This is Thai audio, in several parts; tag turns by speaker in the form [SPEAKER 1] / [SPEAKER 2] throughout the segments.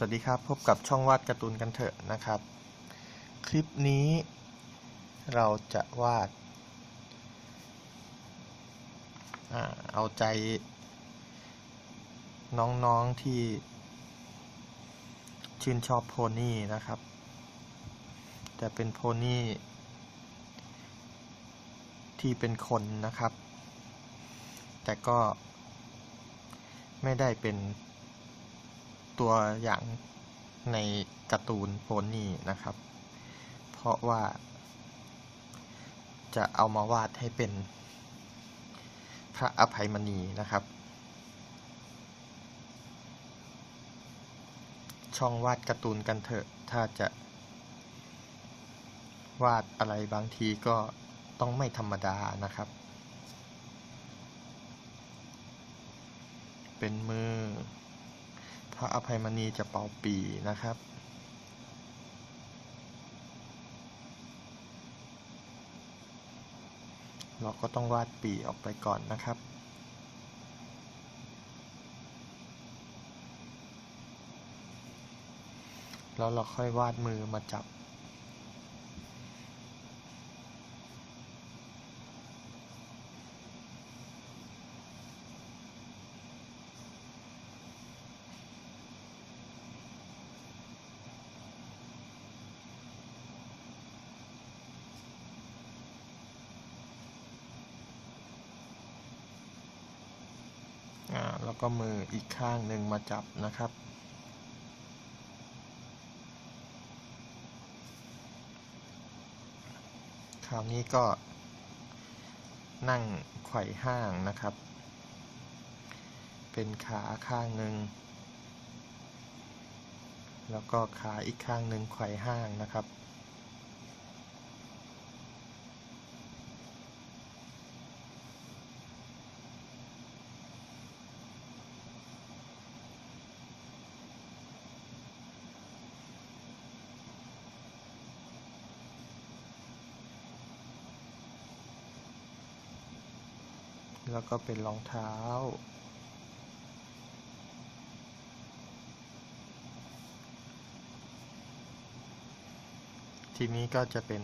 [SPEAKER 1] สวัสดีครับ พบกับช่องวาดการ์ตูนกันเถอะนะครับ คลิปนี้เราจะวาดอเอาใจน้องๆที่ชื่นชอบโพนี่นะครับแต่เป็นโพนี่ที่เป็นคนนะครับ แต่ก็ไม่ได้เป็น ตัวอย่างในการ์ตูนโพนี่นะครับ เพราะว่า จะเอามาวาดให้เป็นพระอภัยมณีนะครับ ช่องวาดการ์ตูนกันเถอะ ถ้าจะ วาดอะไรบางทีก็ต้องไม่ธรรมดานะครับ เป็นมือ พระอภัยมณีจะเป่าปีนะครับ เราก็ต้องวาดปีออกไปก่อนนะครับ แล้วเราค่อยวาดมือมาจับ แล้วก็มืออีกข้างหนึ่งมาจับนะครับ คราวนี้ก็นั่งไขว่ห้างนะครับ เป็นขาข้างหนึ่ง แล้วก็ขาอีกข้างหนึ่งไขว่ห้างนะครับ แล้วก็เป็นรองเท้า ทีนี้ก็จะเป็น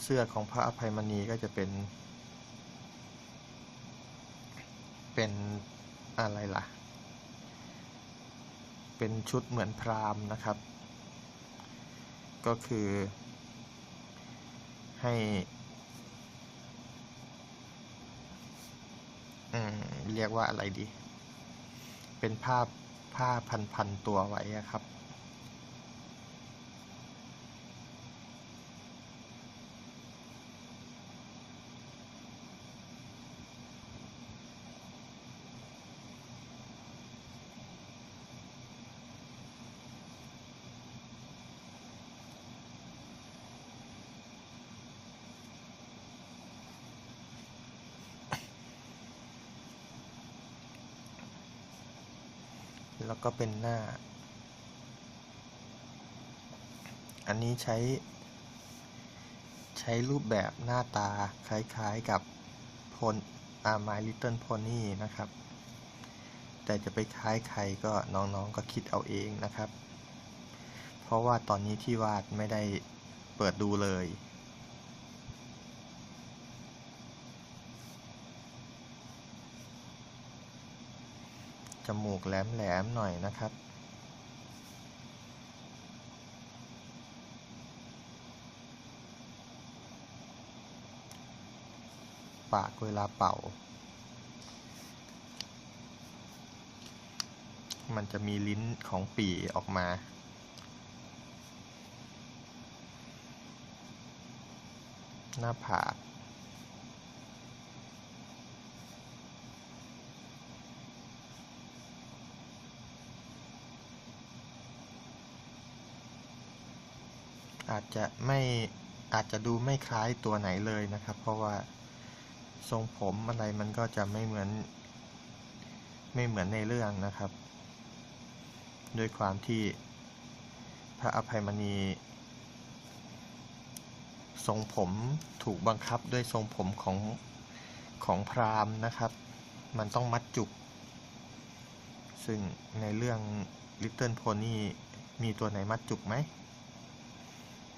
[SPEAKER 1] เสื้อของพระอภัยมณีก็จะเป็น เป็นอะไรล่ะ เป็นชุดเหมือนพรามนะครับ ก็คือให้ อืม เรียกว่าอะไรดี เป็นผ้าผ้าพันพันตัวไว้ครับ แล้วก็เป็นหน้า อันนี้ใช้ ใช้รูปแบบหน้าตาคล้ายๆกับพลอา My Little Pony นะครับ แต่จะไปคล้ายใครก็น้องๆก็คิดเอาเองนะครับ เพราะว่าตอนนี้ที่วาดไม่ได้เปิดดูเลย จมูกแหลมๆหน่อยนะครับ ปากเวลาเป่า มันจะมีลิ้นของปีออกมาหน้าผาก อาจจะไม่อาจจะดูไม่คล้ายตัวไหนเลยนะครับ เพราะว่าทรงผมอะไรมันก็จะไม่เหมือน ไม่เหมือนในเรื่องนะครับ ด้วยความที่พระอภัยมณีทรงผมถูกบังคับด้วยทรงผมของของพราหมณ์นะครับ มันต้องมัดจุก ซึ่งในเรื่อง Little Pony มีตัวไหนมัดจุกไหม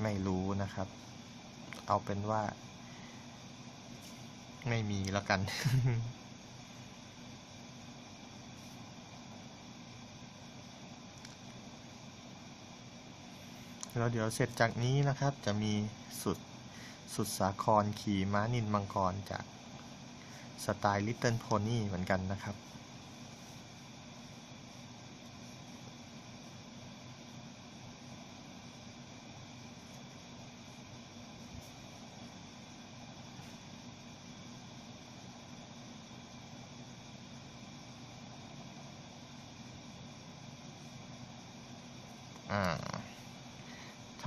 [SPEAKER 1] ไม่รู้นะครับ เอาเป็นว่า ไม่มีแล้วกัน แล้วเดี๋ยวเสร็จจากนี้นะครับ จะมีสุดสุดสาครขี่ม้านินมังกรจากสไตล์ Little Pony เหมือนกันนะครับ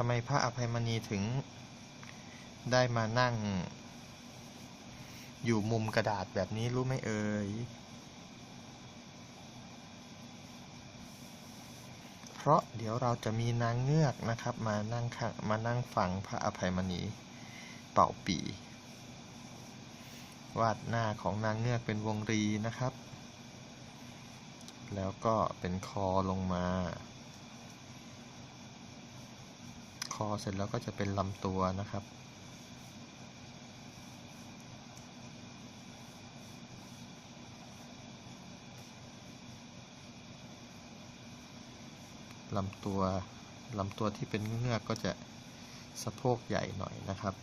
[SPEAKER 1] ำไมพระอภัยมณีถึงได้มานั่ง อยู่มุมกระดาษแบบนี้รู้ไหมเอ่ย เพราะเดี๋ยวเราจะมีนางเงือกนะครับมานั่งข้างมานั่งฟังพระอภัยมณีเป่าปีวาดหน้าของนางเงือกเป็นวงรีนะครับ แล้วก็เป็นคอลงมา คอเสร็จแล้วก็จะเป็นลำตัวนะครับ ลำตัวลำตัวที่เป็นเงือกก็จะสะโพกใหญ่หน่อยนะครับ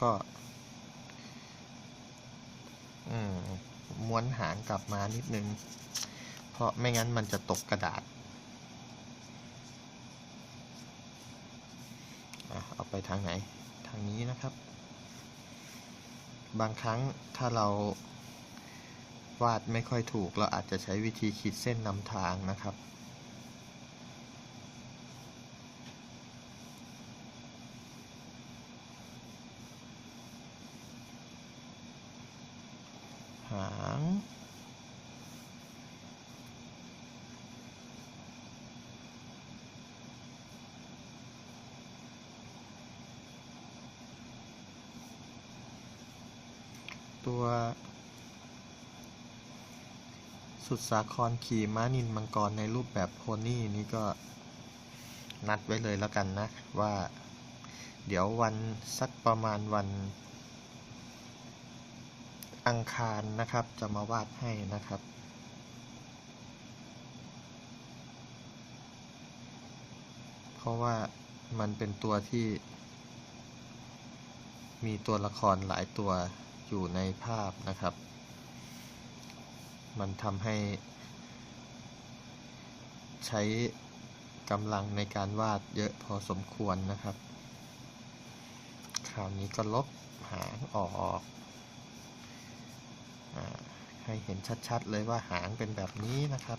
[SPEAKER 1] ก็ม้วนหางกลับมานิดนึง เพราะไม่งั้นมันจะตกกระดาษ เอาไปทางไหน ทางนี้นะครับ บางครั้งถ้าเราวาดไม่ค่อยถูก เราอาจจะใช้วิธีขีดเส้นนำทางนะครับ หาง ตัว สุดสาครขี่ม้านินมังกรในรูปแบบโพนี่นี้ก็นัดไว้เลยแล้วกันนะ ว่า เดี๋ยววันสักประมาณวันอังคารนะครับ จะมาวาดให้นะครับเพราะว่ามันเป็นตัวที่มีตัวละครหลายตัว อยู่ในภาพนะครับ มันทำให้ ใช้กำลังในการวาดเยอะพอสมควรนะครับ คราวนี้ก็ลบหางออกอให้เห็นชัดๆเลยว่าหางเป็นแบบนี้นะครับ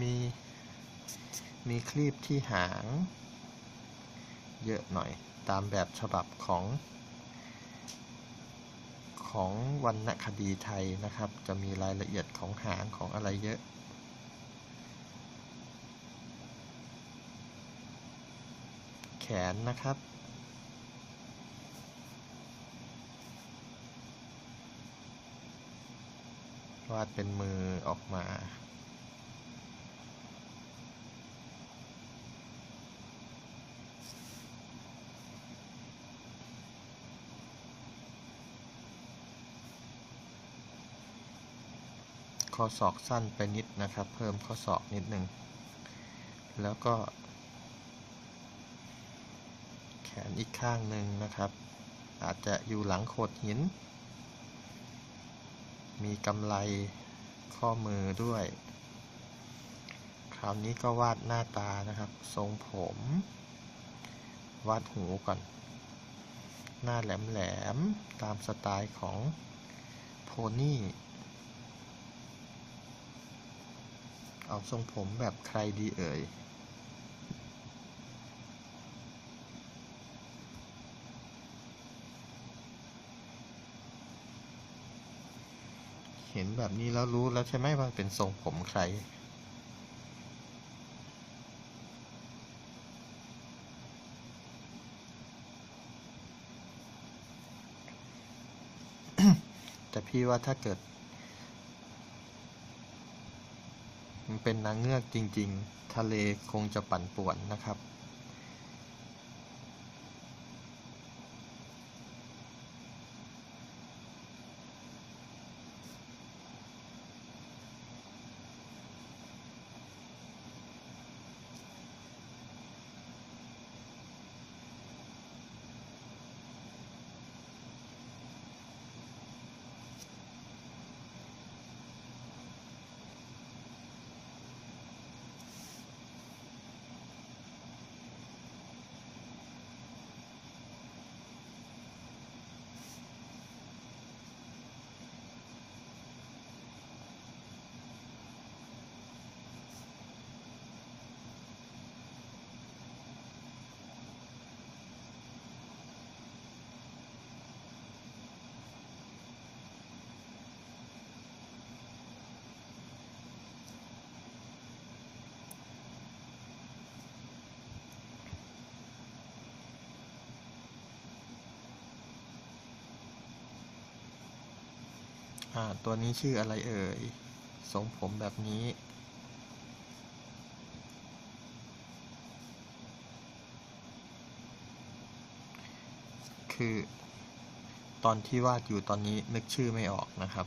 [SPEAKER 1] มีมีคลีบที่หาง เยอะหน่อยตามแบบฉบับของ ของวรรณคดีไทยนะครับ จะมีรายละเอียดของหางของอะไรเยอะ แขนนะครับวาดเป็นมือออกมา ข้อศอกสั้นไปนิดนะครับ เพิ่มข้อศอกนิดหนึ่ง แล้วก็ แขนอีกข้างหนึ่งนะครับ อาจจะอยู่หลังโขดหิน มีกำไลข้อมือด้วย คราวนี้ก็วาดหน้าตานะครับ ทรงผม วาดหูก่อน หน้าแหลมๆ ตามสไตล์ของโพนี่ เอาทรงผมแบบใครดีเอ่ย เห็นแบบนี้แล้วรู้แล้วใช่ไหมว่าเป็นทรงผมใครแต่พี่ว่าถ้าเกิด เป็นนางเงือกจริง ๆ ทะเลคงจะปั่นป่วนนะครับ อ่า ตัวนี้ชื่ออะไรเอ่ย ทรงผมแบบนี้ คือตอนที่วาดอยู่ตอนนี้นึกชื่อไม่ออกนะครับ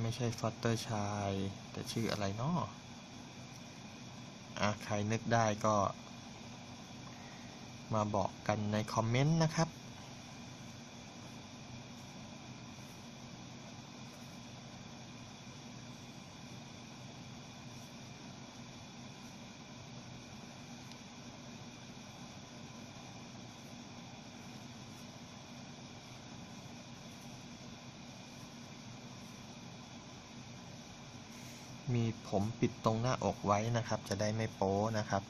[SPEAKER 1] ไม่ใช่ฟอตเตอร์ชาย แต่ชื่ออะไรเนาะอะใครนึกได้ก็ มาบอกกันในคอมเมนต์นะครับมีผมปิดตรงหน้าอกไว้นะครับ จะได้ไม่โป๊นะครับ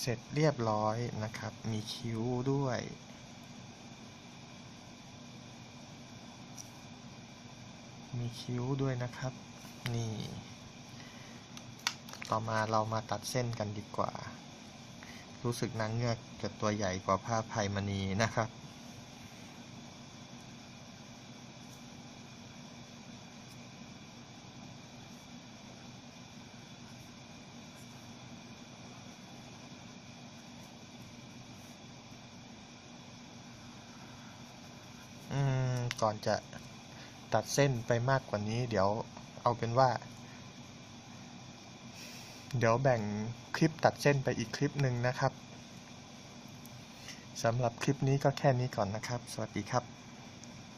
[SPEAKER 1] เสร็จเรียบร้อยนะครับ มีคิ้วด้วย มีคิ้วด้วยนะครับ นี่ ต่อมาเรามาตัดเส้นกันดีกว่า รู้สึกนางเงือกจะตัวใหญ่กว่าผ้าไพมณีนะครับ อืม ก่อนจะตัดเส้นไปมากกว่านี้ เดี๋ยวเอาเป็นว่า เดี๋ยวแบ่งคลิปตัดเส้นไปอีกคลิปหนึ่งนะครับสำหรับคลิปนี้ก็แค่นี้ก่อนนะครับ สวัสดีครับ